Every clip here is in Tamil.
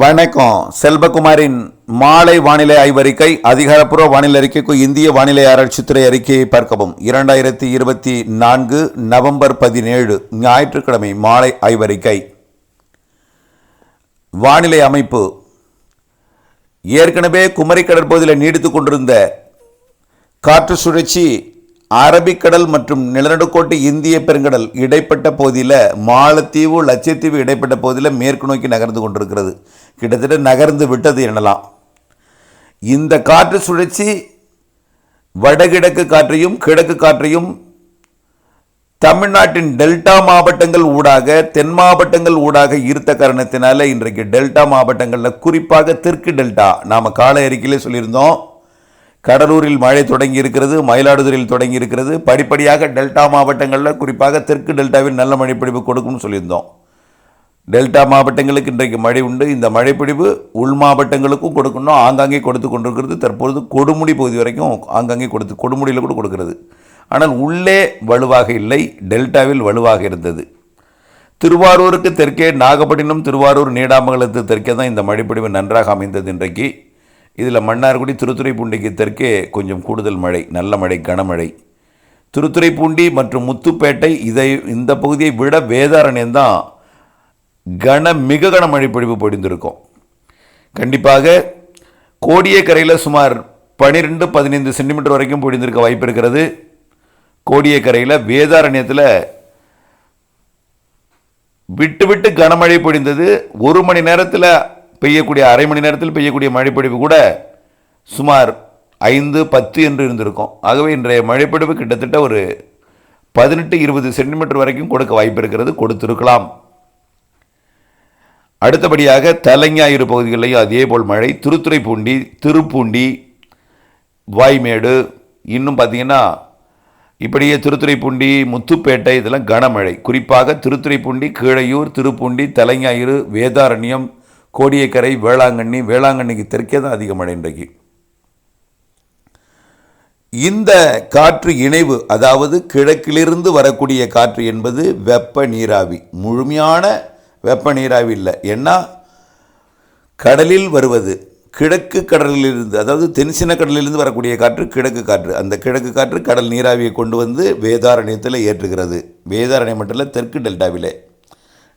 வணக்கம். செல்வகுமாரின் மாலை வானிலை ஆய்வறிக்கை அதிகாரப்பூர்வ வானிலை அறிக்கைக்கு இந்திய வானிலை ஆராய்ச்சித்துறை அறிக்கையை பார்க்கவும். இரண்டாயிரத்தி இருபத்தி நான்கு நவம்பர் பதினேழு ஞாயிற்றுக்கிழமை மாலை ஆய்வறிக்கை. வானிலை அமைப்பு. ஏற்கனவே குமரி கடற்பகுதியில் நீடித்துக் கொண்டிருந்த காற்று சுழற்சி அரபிக்கடல் மற்றும் நிலநடுக்கோட்டு இந்திய பெருங்கடல் இடைப்பட்ட பகுதியில் மாலத்தீவு லட்சத்தீவு இடைப்பட்ட பகுதியில் மேற்கு நோக்கி நகர்ந்து கொண்டிருக்கிறது. கிட்டத்தட்ட நகர்ந்து விட்டது எனலாம். இந்த காற்று சுழற்சி வடகிழக்கு காற்றையும் கிழக்கு காற்றையும் தமிழ்நாட்டின் டெல்டா மாவட்டங்கள் ஊடாக தென் மாவட்டங்கள் ஊடாக ஈர்த்த காரணத்தினால இன்றைக்கு டெல்டா மாவட்டங்களில் குறிப்பாக தெற்கு டெல்டா நாம் கால அறிக்கையிலே சொல்லியிருந்தோம். கடலூரில் மழை தொடங்கி இருக்கிறது மயிலாடுதுறையில் தொடங்கி இருக்கிறது படிப்படியாக டெல்டா மாவட்டங்களில் குறிப்பாக தெற்கு டெல்டாவில் நல்ல மழைப்பிடிப்பு கொடுக்கும்னு சொல்லியிருந்தோம். டெல்டா மாவட்டங்களுக்கு இன்றைக்கு மழை உண்டு. இந்த மழைப்பிடிவு உள் மாவட்டங்களுக்கும் கொடுக்கணும். ஆங்காங்கே கொடுத்து கொண்டிருக்கிறது. தற்பொழுது கொடுமுடி பகுதி வரைக்கும் ஆங்காங்கே கொடுத்து கொடுமுடியில் கூட கொடுக்கிறது. ஆனால் உள்ளே வலுவாக இல்லை. டெல்டாவில் வலுவாக இருந்தது. திருவாரூருக்கு தெற்கே நாகப்பட்டினம் திருவாரூர் நீடாமங்கலத்து தெற்கே தான் இந்த மழைப்பிடிவு நன்றாக அமைந்தது இன்றைக்கு. இதில் மன்னார்குடி திருத்துறைப்பூண்டிக்கு தெற்கே கொஞ்சம் கூடுதல் மழை நல்ல மழை கனமழை. திருத்துறைப்பூண்டி மற்றும் முத்துப்பேட்டை இதை இந்த பகுதியை விட வேதாரண்யம் தான் கன மிக கனமழை பொழிவு பொழிந்திருக்கும். கண்டிப்பாக கோடியக்கரையில் சுமார் பன்னிரெண்டு பதினைந்து சென்டிமீட்டர் வரைக்கும் பொழிந்திருக்க வாய்ப்பு இருக்கிறது. கோடியக்கரையில் வேதாரண்யத்தில் விட்டு விட்டு கனமழை பொழிந்தது. ஒரு மணி நேரத்தில் பெய்யக்கூடிய அரை மணி நேரத்தில் பெய்யக்கூடிய மழைப்பொழிவு கூட சுமார் ஐந்து பத்து என்று இருந்திருக்கும். ஆகவே இன்றைய மழைப்பொழிவு கிட்டத்தட்ட ஒரு பதினெட்டு இருபது சென்டிமீட்டர் வரைக்கும் கொடுக்க வாய்ப்பு இருக்கிறது கொடுத்திருக்கலாம். அடுத்தபடியாக தலைஞாயிறு பகுதிகளிலையும் அதேபோல் மழை திருத்துறைப்பூண்டி திருப்பூண்டி வாய்மேடு இன்னும் பார்த்தீங்கன்னா இப்படியே திருத்துறைப்பூண்டி முத்துப்பேட்டை இதெல்லாம் கனமழை. குறிப்பாக திருத்துறைப்பூண்டி கீழையூர் திருப்பூண்டி தலைஞாயிறு வேதாரண்யம் கோடியக்கரை வேளாங்கண்ணி வேளாங்கண்ணிக்கு தெற்கே தான் அதிக மழை இன்றைக்கு. இந்த காற்று இணைவு அதாவது கிழக்கிலிருந்து வரக்கூடிய காற்று என்பது வெப்ப நீராவி. முழுமையான வெப்ப நீராவி இல்லை. ஏன்னா கடலில் வருவது கிழக்கு கடலிலிருந்து அதாவது தென்சின கடலிலிருந்து வரக்கூடிய காற்று கிழக்கு காற்று. அந்த கிழக்கு காற்று கடல் நீராவியை கொண்டு வந்து வேதாரண்யத்தில் ஏற்றுகிறது. வேதாரண்யம் மட்டும் இல்லை தெற்கு டெல்டாவில்.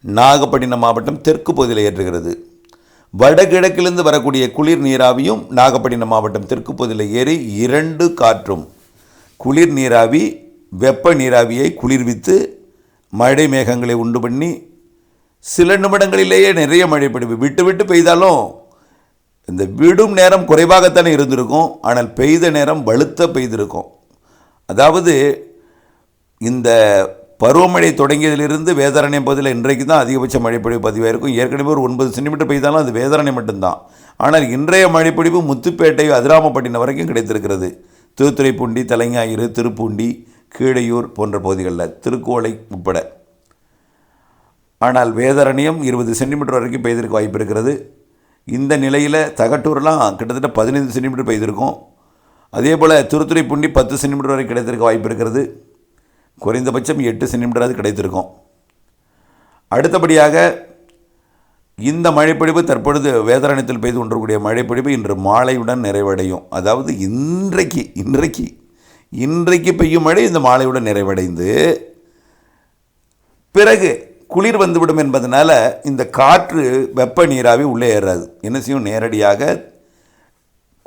நாகப்பட்டினம் மாவட்டம் தெற்கு பகுதியில் ஏற்றுகிறது. வடகிழக்கிலிருந்து வரக்கூடிய குளிர் நீராவியும் நாகப்பட்டினம் மாவட்டம் தெற்குப்பகுதியில் ஏறி இரண்டு காற்றும். குளிர் நீராவி வெப்ப நீராவியை குளிர்வித்து மழை மேகங்களை உண்டு பண்ணி சில நிமிடங்களிலேயே நிறைய மழை பெய்யும் விட்டு விட்டு பெய்தாலும் இந்த விடும் நேரம் குறைவாகத்தானே இருந்திருக்கும். ஆனால் பெய்த நேரம் வலுத்த பெய்திருக்கும். அதாவது இந்த பருவமழை தொடங்கியதிலிருந்து வேதாரண்யம் பகுதியில் இன்றைக்கு தான் அதிகபட்ச மழைப்பொழிவு பதிவாயிருக்கும். ஏற்கனவே ஒரு ஒன்பது சென்டிமீட்டர் பெய்தாலும் அது வேதாரண்யம் மட்டும்தான். ஆனால் இன்றைய மழைப்பொழிவு முத்துப்பேட்டை அதிராமப்பட்டினம் வரைக்கும் கிடைத்திருக்கிறது. திருத்துறைப்பூண்டி தலைஞாயிறு திருப்பூண்டி கீழையூர் போன்ற பகுதிகளில் திருக்கோளை உட்பட. ஆனால் வேதாரண்யம் இருபது சென்டிமீட்டர் வரைக்கும் பெய்திருக்க வாய்ப்பு இருக்கிறது. இந்த நிலையில் தகட்டூர்லாம் கிட்டத்தட்ட பதினைந்து சென்டிமீட்டர் பெய்திருக்கும். அதே போல் திருத்துறைப்பூண்டி பத்து சென்டிமீட்டர் வரை கிடைத்திருக்க வாய்ப்பு இருக்கிறது. குறைந்தபட்சம் எட்டு சென்டிமீட்டராவது கிடைத்திருக்கும். அடுத்தபடியாக இந்த மழைப்பொழிவு தற்பொழுது வேதாரண்யத்தில் பெய்து கொண்டிருக்கூடிய மழைப்பொழிவு இன்று மாலையுடன் நிறைவடையும். அதாவது இன்றைக்கு இன்றைக்கு இன்றைக்கு பெய்யும் மழை இந்த மாலையுடன் நிறைவடைந்து பிறகு குளிர் வந்துவிடும் என்பதனால் இந்த காற்று வெப்ப நீராவி உள்ளே ஏறாது. என்ன செய்யும்? நேரடியாக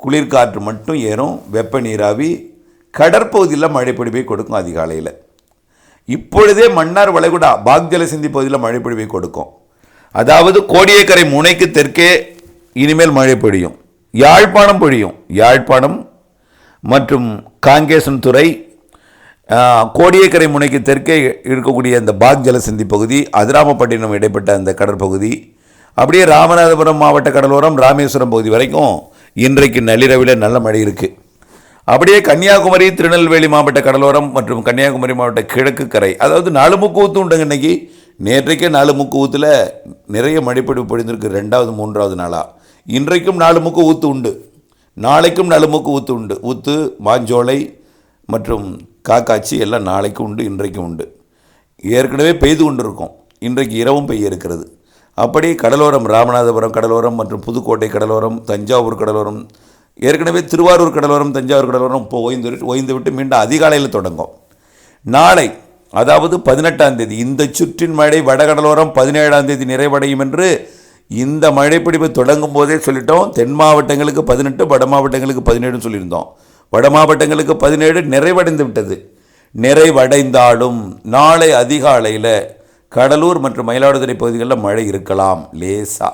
குளிர்காற்று மட்டும் ஏறும். வெப்ப நீராவி கடற்பகுதியில் மழைப்பொழிவை கொடுக்கும் அதிகாலையில். இப்பொழுதே மன்னார் வளைகுடா பாக்ஜல சிந்தி பகுதியில் பொழிவை கொடுக்கும். அதாவது கோடியக்கரை முனைக்கு தெற்கே இனிமேல் மழை பொழியும். யாழ்ப்பாணம் பொழியும். யாழ்ப்பாணம் மற்றும் காங்கேசன் துறை கோடியக்கரை முனைக்கு தெற்கே இருக்கக்கூடிய அந்த பாக் ஜலசந்தி பகுதி அதிராமப்பட்டினம் இடைப்பட்ட அந்த கடற்பகுதி அப்படியே ராமநாதபுரம் மாவட்ட கடலோரம் ராமேஸ்வரம் பகுதி வரைக்கும் இன்றைக்கு நள்ளிரவில் நல்ல மழை இருக்குது அப்படியே கன்னியாகுமரி திருநெல்வேலி மாவட்ட கடலோரம் மற்றும் கன்னியாகுமரி மாவட்ட கிழக்கு கரை. அதாவது நாலு முக்கு ஊத்து உண்டுங்க இன்னைக்கு. நேற்றைக்கே நாலு முக்கு ஊத்தில் நிறைய மழைப்பொழிவு பொழிந்திருக்கு. ரெண்டாவது மூன்றாவது நாளாக இன்றைக்கும் நாலு முக்கு ஊத்து உண்டு. நாளைக்கும் நாலு முக்கு ஊத்து உண்டு. ஊத்து மாஞ்சோலை மற்றும் காக்காச்சி எல்லாம் நாளைக்கும் உண்டு இன்றைக்கும் உண்டு. ஏற்கனவே பெய்து கொண்டிருக்கும். இன்றைக்கு இரவும் பெய்ய இருக்கிறது. அப்படி கடலோரம் ராமநாதபுரம் கடலோரம் மற்றும் புதுக்கோட்டை கடலோரம் தஞ்சாவூர் கடலோரம் ஏற்கனவே திருவாரூர் கடலோரம் தஞ்சாவூர் கடலோரம் இப்போ ஓய்ந்து ஓய்ந்து விட்டு மீண்டும் அதிகாலையில் தொடங்கும். நாளை அதாவது பதினெட்டாம் தேதி இந்த சுற்றின் மழை வடகடலோரம் பதினேழாம் தேதி நிறைவடையும் என்று இந்த மழைப்பிடிப்பு தொடங்கும் போதே சொல்லிட்டோம். தென் மாவட்டங்களுக்கு பதினெட்டு வட மாவட்டங்களுக்கு பதினேழுன்னு சொல்லியிருந்தோம். வட மாவட்டங்களுக்கு பதினேழு நிறைவடைந்து விட்டது. நிறைவடைந்தாலும் நாளை அதிகாலையில் கடலூர் மற்றும் மயிலாடுதுறை பகுதிகளில் மழை இருக்கலாம் லேசாக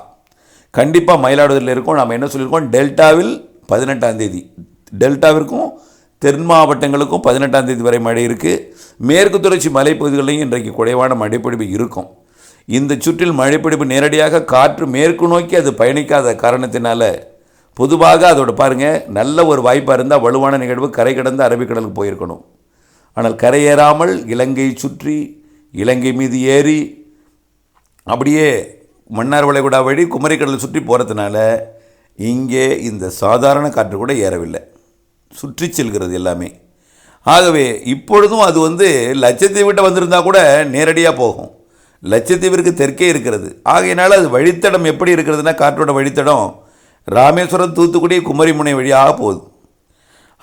கண்டிப்பாக மயிலாடுதுறையில் இருக்கும். நாம் என்ன சொல்லியிருக்கோம்? டெல்டாவில் பதினெட்டாம் தேதி. டெல்டாவிற்கும் தென் மாவட்டங்களுக்கும் பதினெட்டாம் தேதி வரை மழை இருக்குது மேற்கு தொடர்ச்சி மலைப்பகுதிகளிலையும் இன்றைக்கு குறைவான மழைப்பொழிவு இருக்கும். இந்த சுற்றில் மழைப்பிடிப்பு நேரடியாக காற்று மேற்கு நோக்கி அது பயணிக்காத காரணத்தினால பொதுவாக அதோட பாருங்கள் நல்ல ஒரு வாய்ப்பாக இருந்தால் வலுவான நிகழ்வு கரை கடந்து அரபிக்கடலுக்கு போயிருக்கணும். ஆனால் கரையேறாமல் இலங்கை சுற்றி இலங்கை மீது ஏறி அப்படியே மன்னார் வளைகுடா வழி குமரிக்கடலை சுற்றி போகிறதுனால இங்கே இந்த சாதாரண காற்று கூட ஏறவில்லை. சுற்றி செல்கிறது எல்லாமே. ஆகவே இப்பொழுதும் அது வந்து லட்சத்தீவிட்ட வந்திருந்தா கூட நேரடியாக போகும். லட்சத்தீவிற்கு தெற்கே இருக்கிறது. ஆகையினால அது வழித்தடம் எப்படி இருக்கிறதுனா காற்றோட வழித்தடம் ராமேஸ்வரம் தூத்துக்குடி குமரிமுனை வழியாக போகுது.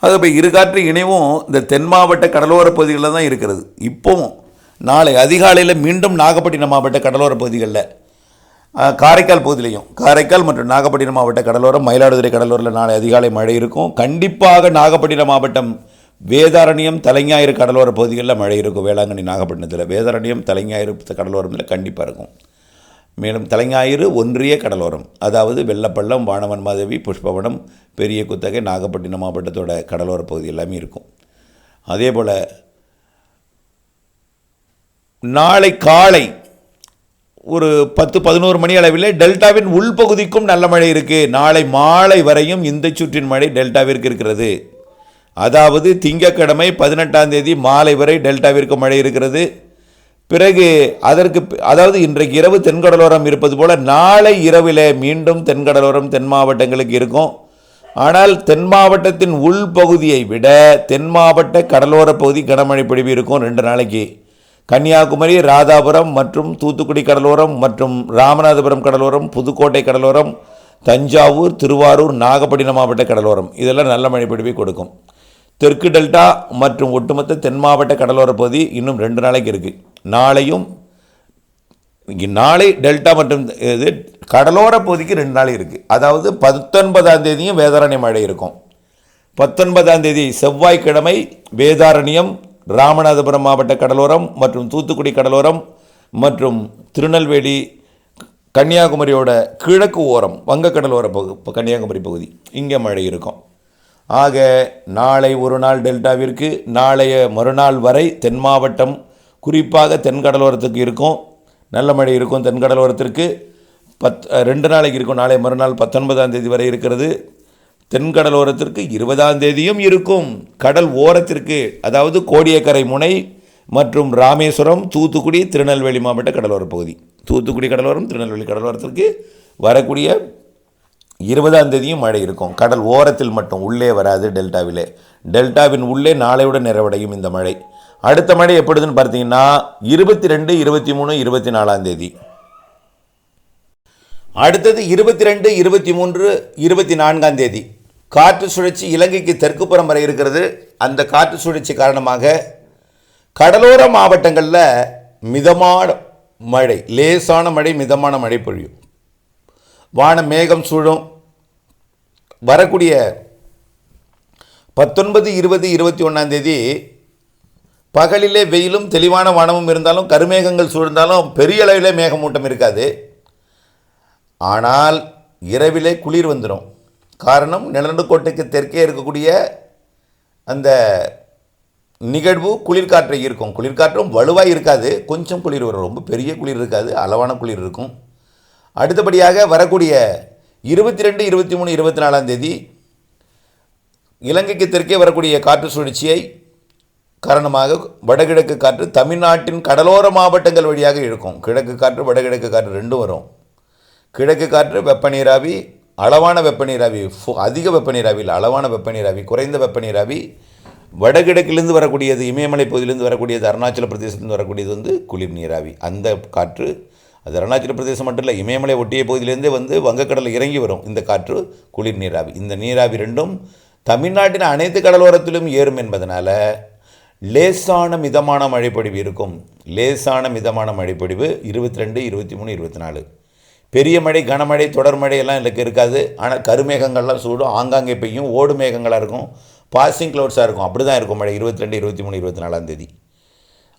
அது இப்போ இரு காற்று இணைவும் இந்த தென் மாவட்ட கடலோர பகுதிகளில் தான் இருக்கிறது. இப்போவும் நாளை அதிகாலையில் மீண்டும் நாகப்பட்டினம் மாவட்ட கடலோர பகுதிகளில் காரைக்கால் பகுதியிலையும் காரைக்கால் மற்றும் நாகப்பட்டினம் மாவட்ட கடலோரம் மயிலாடுதுறை கடலோரில் நாளை அதிகாலை மழை இருக்கும். கண்டிப்பாக நாகப்பட்டினம் மாவட்டம் வேதாரண்யம் தலைஞாயிறு கடலோர பகுதிகளில் மழை இருக்கும். வேளாங்கண்ணி நாகப்பட்டினத்தில் வேதாரண்யம் தலைஞாயிறு கடலோரத்தில் கண்டிப்பாக இருக்கும். மேலும் தலைஞாயிறு ஒன்றிய கடலோரம் அதாவது வெள்ளப்பள்ளம் வானவன் மாதவி புஷ்பவனம் பெரிய குத்தகை நாகப்பட்டினம் மாவட்டத்தோட கடலோர பகுதி எல்லாமே இருக்கும். அதே போல் நாளை காலை ஒரு பத்து பதினோரு மணி அளவில் டெல்டாவின் உள்பகுதிக்கும் நல்ல மழை இருக்குது நாளை மாலை வரையும் இந்த சுற்றின் மழை டெல்டாவிற்கு இருக்கிறது. அதாவது திங்கட்கிழமை பதினெட்டாம் தேதி மாலை வரை டெல்டாவிற்கு மழை இருக்கிறது. பிறகு அதற்கு அதாவது இன்றைக்கு இரவு தென்கடலோரம் இருப்பது போல நாளை இரவில் மீண்டும் தென்கடலோரம் தென் மாவட்டங்களுக்கு இருக்கும். ஆனால் தென் மாவட்டத்தின் உள்பகுதியை விட தென் மாவட்ட கடலோர பகுதி கனமழை பொழிவு இருக்கும் ரெண்டு நாளைக்கு. கன்னியாகுமரி ராதாபுரம் மற்றும் தூத்துக்குடி கடலோரம் மற்றும் ராமநாதபுரம் கடலோரம் புதுக்கோட்டை கடலோரம் தஞ்சாவூர் திருவாரூர் நாகப்பட்டினம் மாவட்ட கடலோரம். இதெல்லாம் நல்ல மழை பொழிவை கொடுக்கும். தெற்கு டெல்டா மற்றும் ஒட்டுமொத்த தென் மாவட்ட கடலோர பகுதி இன்னும் ரெண்டு நாளைக்கு இருக்குது நாளையும் நாளை டெல்டா மற்றும் இது கடலோர பகுதிக்கு ரெண்டு நாள் இருக்குது அதாவது பத்தொன்பதாம் தேதியும் வேதாரண்யம் மழை இருக்கும். பத்தொன்பதாம் தேதி செவ்வாய்க்கிழமை வேதாரண்யம் ராமநாதபுரம் மாவட்ட கடலோரம் மற்றும் தூத்துக்குடி கடலோரம் மற்றும் திருநெல்வேலி கன்னியாகுமரியோட கிழக்கு ஓரம் வங்கக்கடலோர பகு கன்னியாகுமரி பகுதி. இங்கே மழை இருக்கும். ஆக நாளை ஒரு நாள் டெல்டாவிற்கு நாளைய மறுநாள் வரை தென் மாவட்டம் குறிப்பாக தென்கடலோரத்துக்கு இருக்கும். நல்ல மழை இருக்கும் தென்கடலோரத்திற்கு பத் ரெண்டு நாளைக்கு இருக்கும். நாளை மறுநாள் பத்தொன்பதாம் தேதி வரை இருக்கிறது. தென்கடலோரத்திற்கு இருபதாம் தேதியும் இருக்கும். கடல் ஓரத்திற்கு அதாவது கோடியக்கரை முனை மற்றும் ராமேஸ்வரம் தூத்துக்குடி திருநெல்வேலி மாவட்ட கடலோர பகுதி. தூத்துக்குடி கடலோரம் திருநெல்வேலி கடலோரத்திற்கு வரக்கூடிய இருபதாம் தேதியும் மழை இருக்கும். கடல் ஓரத்தில் மட்டும் உள்ளே வராது டெல்டாவிலே. டெல்டாவின் உள்ளே நாளையுடன் நிறைவடையும் இந்த மழை. அடுத்த மழை எப்பொழுதுன்னு பார்த்தீங்கன்னா இருபத்தி ரெண்டு இருபத்தி மூணு இருபத்தி நாலாம் தேதி. அடுத்தது இருபத்தி ரெண்டு இருபத்தி மூன்று இருபத்தி நான்காம் தேதி. காற்று சுழற்சி இலங்கைக்கு தெற்கு புறம் வரை இருக்கிறது. அந்த காற்று சுழற்சி காரணமாக கடலோர மாவட்டங்களில் மிதமான மழை லேசான மழை மிதமான மழை பொழியும். வான மேகம் சூழும். வரக்கூடிய பத்தொன்பது இருபது இருபத்தி ஒன்றாந்தேதி பகலிலே வெயிலும் தெளிவான வானமும் இருந்தாலும் கருமேகங்கள் சூழ்ந்தாலும் பெரிய அளவிலே மேகமூட்டம் இருக்காது. ஆனால் இரவிலே குளிர் வந்துடும் காரணம் நிலநடுக்கோட்டுக்கு தெற்கே இருக்கக்கூடிய அந்த நிகழ்வு குளிர்காற்றை இருக்கும் குளிர்காற்றும் வலுவாக இருக்காது. கொஞ்சம் குளிர் வரும். ரொம்ப பெரிய குளிர் இருக்காது. அளவான குளிர் இருக்கும். அடுத்தபடியாக வரக்கூடிய இருபத்தி ரெண்டு இருபத்தி மூணு இருபத்தி நாலாம் தேதி இலங்கைக்கு தெற்கே வரக்கூடிய காற்று சுழற்சியை காரணமாக வடகிழக்கு காற்று தமிழ்நாட்டின் கடலோர மாவட்டங்கள் வழியாக இழுக்கும். கிழக்கு காற்று வடகிழக்கு காற்று ரெண்டும் வரும். கிழக்கு காற்று வெப்ப நீராவி அளவான வெப்பநீராவி ஃபு- அதிக வெப்பநீராவில் இல்லை அளவான வெப்பநீராவி குறைந்த வெப்பநீராவி வடகிழக்கிலிருந்து வரக்கூடியது இமயமலை பகுதியிலிருந்து வரக்கூடியது அருணாச்சல பிரதேசத்திலிருந்து வரக்கூடியது வந்து குளிர் நீராவி. அந்த காற்று அது அருணாச்சல பிரதேசம் மட்டும் இல்லை இமயமலை ஒட்டிய பகுதியிலேருந்தே வந்து வங்கக்கடலில் இறங்கி வரும் இந்த காற்று குளிர் நீராவி. இந்த நீராவி ரெண்டும் தமிழ்நாட்டின் அனைத்து கடலோரத்திலும் ஏறும் என்பதனால் லேசான மிதமான மழைப்பொழிவு இருக்கும். லேசான மிதமான மழைப்பொழிவு இருபத்தி ரெண்டு இருபத்தி மூணு இருபத்தி நாலு. பெரிய மழை கனமழை தொடர் மழையெல்லாம் எனக்கு இருக்காது. ஆனால் கருமேகங்கள்லாம் சூடும். ஆங்காங்கே பெய்யும். ஓடு மேகங்களாக இருக்கும். பாசிங் க்ளவுட்ஸாக இருக்கும். அப்படி தான் இருக்கும் மழை. இருபத்தி ரெண்டு இருபத்தி மூணு இருபத்தி நாலாம் தேதி.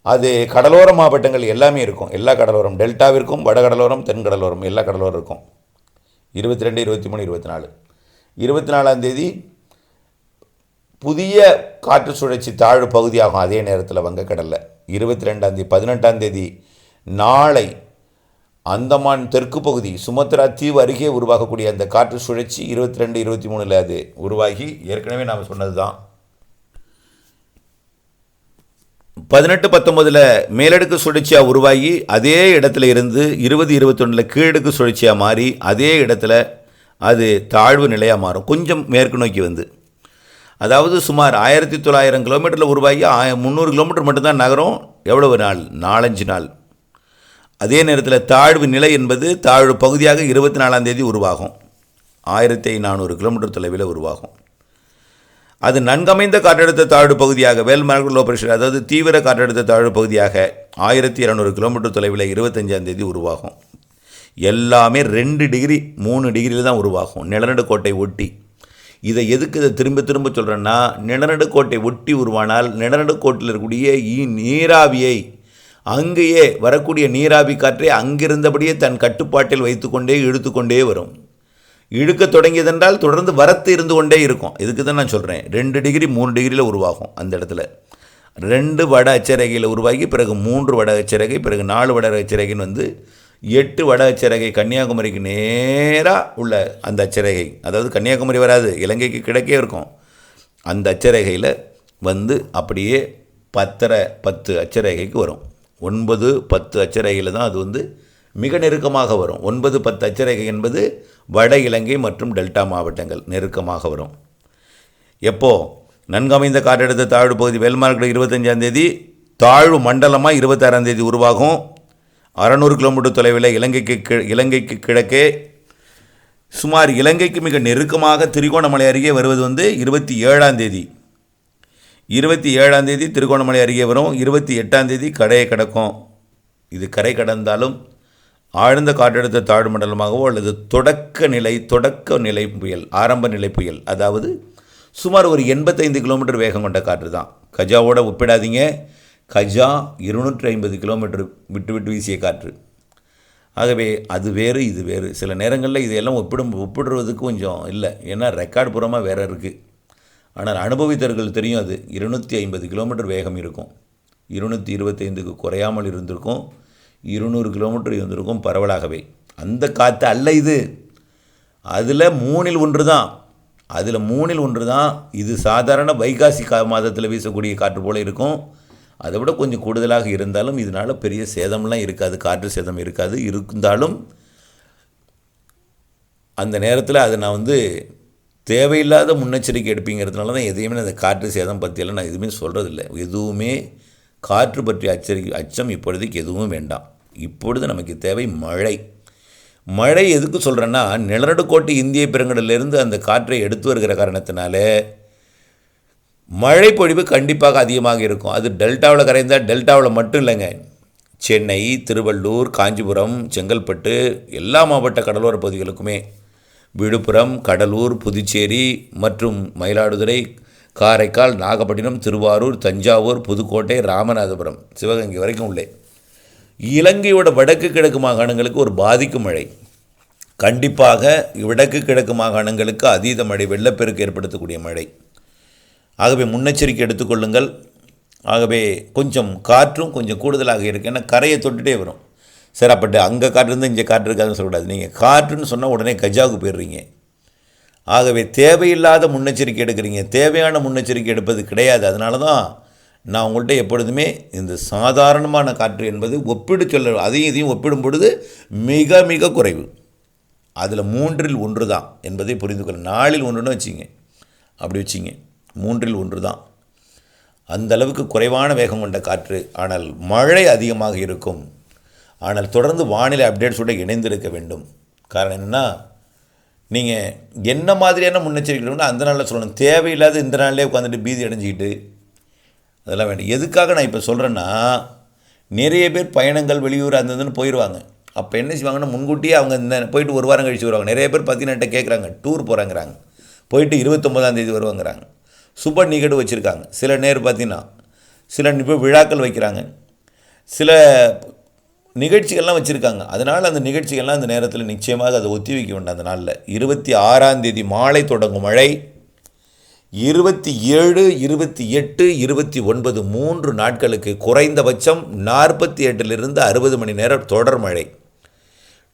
அது கடலோர மாவட்டங்கள் எல்லாமே இருக்கும். எல்லா கடலோரம். டெல்டாவிற்கும் வட கடலோரம் எல்லா கடலோரம் இருக்கும். இருபத்தி ரெண்டு இருபத்தி மூணு இருபத்தி நாலு இருபத்தி நாலாம் தேதி புதிய காற்று சுழற்சி தாழ்வு பகுதியாகும் அதே நேரத்தில் வங்கக்கடலில். இருபத்தி ரெண்டாம் தேதி பதினெட்டாம் தேதி நாளை அந்தமான் தெற்கு பகுதி சுமத்ரா தீவு அருகே உருவாகக்கூடிய அந்த காற்று சுழற்சி இருபத்தி ரெண்டு இருபத்தி மூணில் அது உருவாகி ஏற்கனவே நாம் சொன்னது தான் பதினெட்டு பத்தொன்பதில் மேலடுக்கு சுழற்சியாக உருவாகி அதே இடத்துல இருந்து இருபது இருபத்தொன்னில் கீழடுக்கு சுழற்சியாக மாறி அதே இடத்துல அது தாழ்வு நிலையாக மாறும். கொஞ்சம் மேற்கு நோக்கி வந்து. அதாவது சுமார் ஆயிரத்தி தொள்ளாயிரம் கிலோமீட்டரில் உருவாகி ஆய முந்நூறு கிலோமீட்டர் மட்டும்தான் நகரம். எவ்வளவு நாள்? நாலஞ்சு நாள். அதே நேரத்தில் தாழ்வு நிலை என்பது தாழ்வு பகுதியாக இருபத்தி நாலாம் தேதி உருவாகும். ஆயிரத்தி நானூறு கிலோமீட்டர் தொலைவில் உருவாகும். அது நன்கமைந்த காற்றழுத்த தாழ்வு பகுதியாக வெல் மார்க் லோ பிரஷர் அதாவது தீவிர காற்றழுத்த தாழ்வு பகுதியாக ஆயிரத்தி இரநூறு கிலோமீட்டர் தொலைவில் இருபத்தஞ்சாம் தேதி உருவாகும். எல்லாமே ரெண்டு டிகிரி மூணு டிகிரியில் தான் உருவாகும். நிலநடுக்கோட்டை ஒட்டி. இதை எதுக்கு இதை திரும்ப திரும்ப சொல்கிறேன்னா நிலநடுக்கோட்டை ஒட்டி உருவானால் நிலநடுக்கோட்டில் இருக்கக்கூடிய நீராவியை அங்கேயே வரக்கூடிய நீராவி காற்றை அங்கிருந்தபடியே தன் கட்டுப்பாட்டில் வைத்துக்கொண்டே இழுத்துக்கொண்டே வரும். இழுக்க தொடங்கியதென்றால் தொடர்ந்து வரத்து இருந்து கொண்டே இருக்கும். இதுக்கு தான் நான் சொல்கிறேன் ரெண்டு டிகிரி மூணு டிகிரியில் உருவாகும் அந்த இடத்துல. ரெண்டு வட அச்சரகையில் உருவாகி பிறகு மூன்று வட அச்சரகை பிறகு நாலு வட அச்சரகைன்னு வந்து எட்டு வட அச்சரேகை கன்னியாகுமரிக்கு நேராக உள்ள அந்த அச்சரேகை. அதாவது கன்னியாகுமரி வராது இலங்கைக்கு கிடக்கே இருக்கும். அந்த அச்சரேகையில் வந்து அப்படியே பத்தரை பத்து அச்சரேகைக்கு வரும். ஒன்பது பத்து அச்சரேகையில் தான் அது வந்து மிக நெருக்கமாக வரும். ஒன்பது பத்து அச்சரேகை என்பது வட இலங்கை மற்றும் டெல்டா மாவட்டங்கள் நெருக்கமாக வரும். எப்போ? நன்கமைந்த காற்றழுத்த தாழ்வு பகுதி வேல்மார்க்கில் இருபத்தஞ்சாம் தேதி தாழ்வு மண்டலமாக இருபத்தாறாம் தேதி உருவாகும். அறநூறு கிலோமீட்டர் தொலைவில் இலங்கைக்கு கி இலங்கைக்கு கிழக்கே சுமார் இலங்கைக்கு மிக நெருக்கமாக திரிகோணமலை அருகே வருவது வந்து இருபத்தி ஏழாம் தேதி. இருபத்தி ஏழாம் தேதி திருகோணமலை அருகே வரும். இருபத்தி எட்டாம் தேதி கரையை கடக்கும். இது கரை கடந்தாலும் ஆழ்ந்த காற்றழுத்த தாழ்வு மண்டலமாகவோ அல்லது தொடக்க நிலை தொடக்க நிலை புயல் ஆரம்ப நிலை புயல் அதாவது சுமார் ஒரு எண்பத்தைந்து கிலோமீட்டர் வேகம் கொண்ட காற்று தான். கஜாவோட ஒப்பிடாதீங்க. கஜா இருநூற்றி ஐம்பது கிலோமீட்டர் விட்டு விட்டு வீசிய காற்று. ஆகவே அது வேறு இது வேறு. சில நேரங்களில் இதையெல்லாம் ஒப்பிடும் ஒப்பிடுறதுக்கு கொஞ்சம் இல்லை. ஏன்னா ரெக்கார்டு புறமாக வேறு இருக்குது ஆனால் அனுபவித்தவர்கள் தெரியும் அது. இருநூற்றி ஐம்பது கிலோமீட்டர் வேகம் இருக்கும். இருநூற்றி இருபத்தைந்துக்கு குறையாமல் இருந்திருக்கும். இருநூறு கிலோமீட்டர் இருந்திருக்கும் பரவலாகவே. அந்த காற்று அல்ல இது. அதில் மூணில் ஒன்று தான் அதில் மூணில் ஒன்று தான் இது சாதாரண வைகாசி கா மாதத்தில் வீசக்கூடிய காற்று போல் இருக்கும். அதை விட கொஞ்சம் கூடுதலாக இருந்தாலும் இதனால் பெரிய சேதம்லாம் இருக்காது. காற்று சேதம் இருக்காது. இருந்தாலும் அந்த நேரத்தில் அதை நான் வந்து தேவையில்லாத முன்னெச்சரிக்கை எடுப்பீங்கிறதுனால தான் எதையுமே அந்த காற்று சேதம் பற்றியெல்லாம் நான் எதுவுமே சொல்கிறதில்ல எதுவுமே காற்று பற்றி அச்சரிக்கை அச்சம் இப்பொழுதுக்கு எதுவும் வேண்டாம். இப்பொழுது நமக்கு தேவை மழை. மழை எதுக்கு சொல்கிறேன்னா நிழநடுக்கோட்டை இந்திய பெருங்கடலிருந்து அந்த காற்றை எடுத்து வருகிற காரணத்தினால மழை பொழிவு கண்டிப்பாக அதிகமாக இருக்கும். அது டெல்டாவில் கரைந்தால் டெல்டாவில் மட்டும் இல்லைங்க. சென்னை திருவள்ளூர் காஞ்சிபுரம் செங்கல்பட்டு எல்லா மாவட்ட கடலோர பகுதிகளுக்குமே விழுப்புரம் கடலூர் புதுச்சேரி மற்றும் மயிலாடுதுறை காரைக்கால் நாகப்பட்டினம் திருவாரூர் தஞ்சாவூர் புதுக்கோட்டை ராமநாதபுரம் சிவகங்கை வரைக்கும் உள்ளே. இலங்கையோட வடக்கு கிழக்கு மாகாணங்களுக்கு ஒரு பாதிக்கும் மழை. கண்டிப்பாக வடக்கு கிழக்கு மாகாணங்களுக்கு அதீத மழை வெள்ளப்பெருக்கு ஏற்படுத்தக்கூடிய மழை. ஆகவே முன்னெச்சரிக்கை எடுத்துக்கொள்ளுங்கள் ஆகவே கொஞ்சம் காற்றும் கொஞ்சம் கூடுதலாக இருக்குது ஏன்னா கரையை தொட்டுகிட்டே வரும். சார் அப்பட்டு அங்கே காற்று இருந்தால் இங்கே காற்று இருக்காதுன்னு சொல்லக்கூடாது. நீங்கள் காற்றுன்னு சொன்னால் உடனே கஜாவுக்கு போயிடுறீங்க. ஆகவே தேவையில்லாத முன்னெச்சரிக்கை எடுக்கிறீங்க. தேவையான முன்னெச்சரிக்கை எடுப்பது கிடையாது. அதனால தான் நான் உங்கள்கிட்ட எப்பொழுதுமே இந்த சாதாரணமான காற்று என்பது ஒப்பிடு சொல்ல அதையும் இதையும் ஒப்பிடும் பொழுது மிக மிக குறைவு. அதில் மூன்றில் ஒன்று தான் என்பதை புரிந்து கொள்ள நாளில் ஒன்றுன்னு வச்சிங்க. அப்படி வச்சிங்க. மூன்றில் ஒன்று தான் அந்த அளவுக்கு குறைவான வேகம் கொண்ட காற்று ஆனால் மழை அதிகமாக இருக்கும். ஆனால் தொடர்ந்து வானிலை அப்டேட்ஸோடு இணைந்திருக்க வேண்டும். காரணம் என்னென்னா நீங்கள் என்ன மாதிரியான முன்னெச்சரிக்கை அந்த நாளில் சொல்லணும். தேவையில்லாத இந்த நாளிலே உட்காந்துட்டு பீதி அடைஞ்சிக்கிட்டு அதெல்லாம் வேண்டாம். எதுக்காக நான் இப்போ சொல்கிறேன்னா நிறைய பேர் பயணங்கள் வெளியூர் அந்த இதுன்னு போயிடுவாங்க அப்போ என்ன செய்வாங்கன்னா முன்கூட்டியே அவங்க இந்த போயிட்டு ஒரு வாரம் கழிச்சு வருவாங்க. நிறைய பேர் பார்த்தீங்கன்னா கேட்குறாங்க டூர் போகிறாங்கிறாங்க போயிட்டு இருபத்தொம்போதாந்தேதி வருவாங்கிறாங்க. சுப நிகழ்வு வச்சுருக்காங்க. சில நேர் பார்த்தீங்கன்னா சில இப்போ விழாக்கள் வைக்கிறாங்க. சில நிகழ்ச்சிகள்லாம் வச்சுருக்காங்க. அதனால் அந்த நிகழ்ச்சிகள்லாம் அந்த நேரத்தில் நிச்சயமாக அதை ஒத்தி வைக்க வேண்டாம் அந்த நாளில். இருபத்தி ஆறாம் தேதி மாலை தொடங்கும் மழை. இருபத்தி ஏழு இருபத்தி எட்டு இருபத்தி ஒன்பது மூன்று நாட்களுக்கு குறைந்தபட்சம் நாற்பத்தி எட்டிலிருந்து அறுபது மணி நேரம் தொடர் மழை.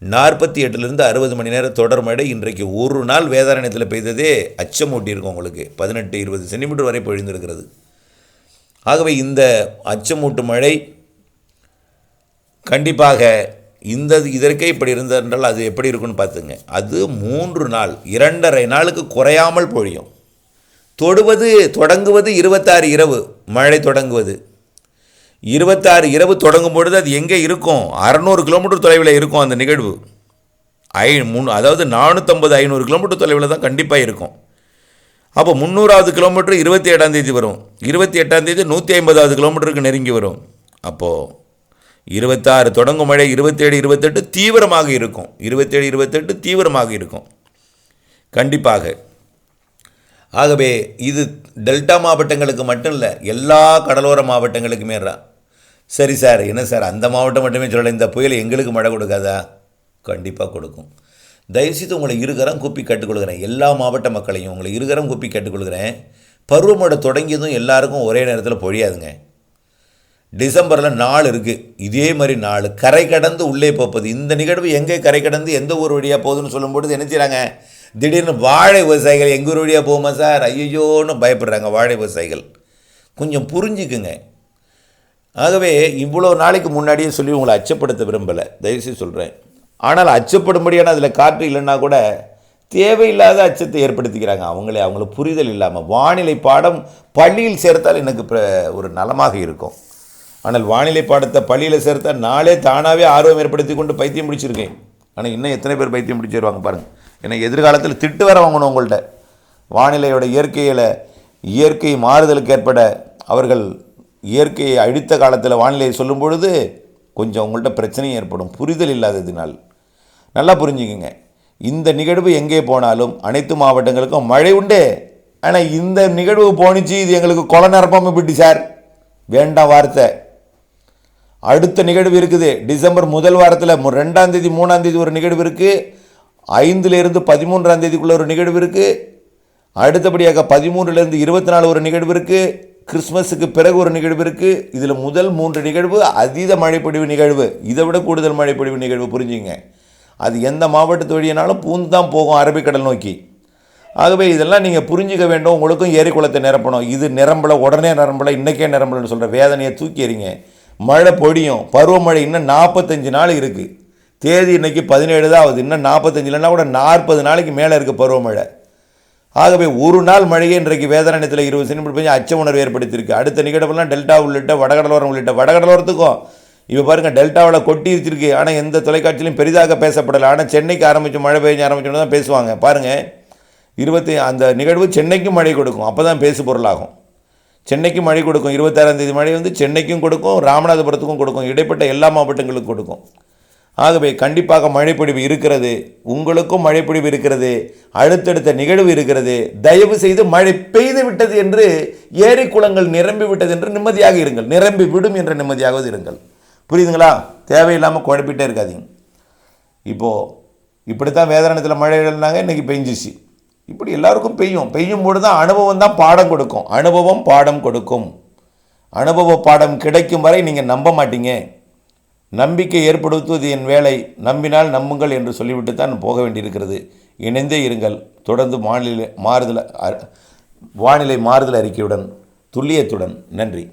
நாற்பத்தி எட்டிலிருந்து அறுபது மணி நேரம் தொடர் மழை இன்றைக்கு ஒரு நாள் வேதாரண்யத்தில் பெய்ததே அச்சமூட்டியிருக்கும் உங்களுக்கு. பதினெட்டு இருபது சென்டிமீட்டர் வரை பொழிந்திருக்கிறது. ஆகவே இந்த அச்சமூட்டு மழை கண்டிப்பாக இந்த இதற்கே இப்படி இருந்ததென்றால் அது எப்படி இருக்குன்னு பார்த்துங்க. அது மூன்று நாள் இரண்டரை நாளுக்கு குறையாமல் பொழியும். தொடுவது தொடங்குவது இருபத்தாறு இரவு மழை தொடங்குவது. இருபத்தாறு இரவு தொடங்கும் பொழுது அது எங்கே இருக்கும்? அறநூறு கிலோமீட்டர் தொலைவில் இருக்கும் அந்த நிகழ்வு. ஐ முன் அதாவது நானூற்றம்பது ஐநூறு கிலோமீட்டர் தொலைவில் தான் கண்டிப்பாக இருக்கும். அப்போ முந்நூறாவது கிலோமீட்டர் இருபத்தி ஏழாந்தேதி வரும். இருபத்தி எட்டாம் தேதி நூற்றி ஐம்பதாவது கிலோமீட்டருக்கு நெருங்கி வரும். அப்போது இருபத்தாறு தொடங்கும் மழை இருபத்தேழு இருபத்தெட்டு தீவிரமாக இருக்கும். இருபத்தேழு இருபத்தெட்டு தீவிரமாக இருக்கும். கண்டிப்பாக. ஆகவே இது டெல்டா மாவட்டங்களுக்கு மட்டும் இல்லை எல்லா கடலோர மாவட்டங்களுக்குமே சரி சார் என்ன சார் அந்த மாவட்டம் மட்டுமே சொல்லலை இந்த புயல் எங்களுக்கு மழை கொடுக்காதா? கண்டிப்பாக கொடுக்கும். தயவுசெய்து உங்களை இருகரம் கூப்பி கேட்டுக்கொள்கிறேன். எல்லா மாவட்ட மக்களையும் உங்களை இருகரம் கூப்பி கேட்டுக்கொள்கிறேன். பருவமழை தொடங்கியதும் எல்லாருக்கும் ஒரே நேரத்தில் பொழியாதுங்க. டிசம்பரில் நாள் இருக்குது இதே மாதிரி நாள். கரை கடந்து உள்ளே போப்பது. இந்த நிகழ்வு எங்கே கரை கடந்து? எந்த ஊர் வழியாக போகுதுன்னு சொல்லும்பொழுது என்ன செய்கிறாங்க திடீர்னு வாழை விவசாயிகள் எங்கள் ஊர் வழியாக போகுமா சார்? ஐயோன்னு பயப்படுறாங்க வாழை விவசாயிகள். கொஞ்சம் புரிஞ்சுக்குங்க. ஆகவே இவ்வளோ நாளைக்கு முன்னாடியே சொல்லி உங்களை அச்சப்படுத்த விரும்பலை. தயவுசெய்து சொல்கிறேன் ஆனால் அச்சப்படும்படியான அதில் காற்று இல்லைன்னா கூட தேவையில்லாத அச்சத்தை ஏற்படுத்திக்கிறாங்க. அவங்களே அவங்களுக்கு புரிதல் இல்லாமல் வானிலை பாடம் பள்ளியில் சேர்த்தால் எனக்கு பிர- ஒரு நலமாக இருக்கும். ஆனால் வானிலை பாடத்தை பள்ளியில் சேர்த்தா நாளே தானாகவே ஆர்வம் ஏற்படுத்தி கொண்டு பைத்தியம் பிடிச்சிருக்கேன். ஆனால் இன்னும் எத்தனை பேர் பைத்தியம் பிடிச்சிருவாங்க பாருங்கள் ஏன்னா எதிர்காலத்தில் திட்டு வர வாங்கணும் உங்கள்கிட்ட வானிலையோட இயற்கையில் இயற்கை மாறுதலுக்கு ஏற்பட அவர்கள் இயற்கையை அழித்த காலத்தில் வானிலையை சொல்லும் பொழுது கொஞ்சம் உங்கள்கிட்ட பிரச்சனை ஏற்படும். புரிதல் இல்லாததினால். நல்லா புரிஞ்சுக்குங்க. இந்த நிகழ்வு எங்கே போனாலும் அனைத்து மாவட்டங்களுக்கும் மழை உண்டு. ஆனால் இந்த நிகழ்வு போணுச்சு இது எங்களுக்கு கொலை நிரப்பாமல் போயிட்டு சார். வேண்டாம் வார்த்தை. அடுத்த நிகழ்வு இருக்குது. டிசம்பர் முதல் வாரத்தில் ரெண்டாம் தேதி மூணாம் தேதி ஒரு நிகழ்வு இருக்குது ஐந்துலேருந்து பதிமூன்றாம் தேதிக்குள்ளே ஒரு நிகழ்வு இருக்குது அடுத்தபடியாக பதிமூணுலேருந்து இருபத்தி நாலு ஒரு நிகழ்வு இருக்குது கிறிஸ்மஸுக்கு பிறகு ஒரு நிகழ்வு இருக்குது இதில் முதல் மூன்று நிகழ்வு அதீத மழைப்பொழிவு நிகழ்வு. இதை விட கூடுதல் மழைப்பொழிவு நிகழ்வு புரிஞ்சுங்க. அது எந்த மாவட்டத்து வழியினாலும் பூந்து தான் போகும் அரபிக்கடல் நோக்கி. ஆகவே இதெல்லாம் நீங்கள் புரிஞ்சிக்க வேண்டும். உங்களுக்கும் ஏரி குளத்தை நிரப்பணும். இது நிரம்பல உடனே நிரம்பலை இன்றைக்கே நிரம்பலன்னு சொல்கிற வேதனையை தூக்கி எறிங்க. மழை பொடியும் பருவமழை இன்னும் நாற்பத்தஞ்சு நாள் இருக்குது தேதி இன்னைக்கு பதினேழு தான் ஆகுது இன்னும் நாற்பத்தஞ்சு இல்லைன்னா கூட நாற்பது நாளைக்கு மேலே இருக்குது பருவமழை. ஆகவே ஒரு நாள் மழையே இன்றைக்கு வேதாரண்யத்தில் இருபது சென்டிமீட்டர் பெஞ்சு அச்ச உணர்வு ஏற்படுத்தியிருக்கு. அடுத்த நிகழ்வுலாம் டெல்டா உள்ளிட்ட வடகடலோரம் உள்ளிட்ட வடகடலோரத்துக்கும். இப்போ பாருங்கள் டெல்டாவில் கொட்டி வச்சிருக்கு ஆனால் எந்த தொலைக்காட்சியிலும் பெரிதாக பேசப்படலை. ஆனால் சென்னைக்கு ஆரம்பித்து மழை பெய்ஞ்சு ஆரம்பிச்சோன்னு தான் பேசுவாங்க. பாருங்கள் இருபத்தி அந்த நிகழ்வு சென்னைக்கும் மழை கொடுக்கும். அப்போ தான் பேசு பொருளாகும் சென்னைக்கும் மழை கொடுக்கும். இருபத்தாறாம் தேதி மழை வந்து சென்னைக்கும் கொடுக்கும் ராமநாதபுரத்துக்கும் கொடுக்கும். இடைப்பட்ட எல்லா மாவட்டங்களுக்கும் கொடுக்கும். ஆகவே கண்டிப்பாக மழைப்பொழிவு இருக்கிறது. உங்களுக்கும் மழைப்பொழிவு இருக்கிறது. அடுத்தடுத்த நிகழ்வு இருக்கிறது. தயவு செய்து மழை பெய்து விட்டது என்று ஏரி குளங்கள் நிரம்பி விட்டது என்று நிம்மதியாக இருங்கள். நிரம்பி விடும் என்ற நிம்மதியாகவது இருங்கள். புரியுதுங்களா? தேவையில்லாமல் குழப்பிட்டே இருக்காதீங்க. இப்போது இப்படித்தான் வேதாரணத்தில் மழை எழுதினாங்க இன்றைக்கி பெஞ்சிச்சு. இப்படி எல்லாருக்கும் பெய்யும். பெய்யும் பொழுது தான் அனுபவம் தான் பாடம் கொடுக்கும். அனுபவம் பாடம் கொடுக்கும். அனுபவ பாடம் கிடைக்கும் வரை நீங்கள் நம்ப மாட்டீங்க. நம்பிக்கை ஏற்படுத்துவது என் வேலை. நம்பினால் நம்புங்கள் என்று சொல்லிவிட்டு தான் போக வேண்டியிருக்கிறது. இணைந்தே இருங்கள். தொடர்ந்து வானிலை மாறுதல் அ- வானிலை மாறுதல் அறிக்கையுடன் துல்லியத்துடன். நன்றி.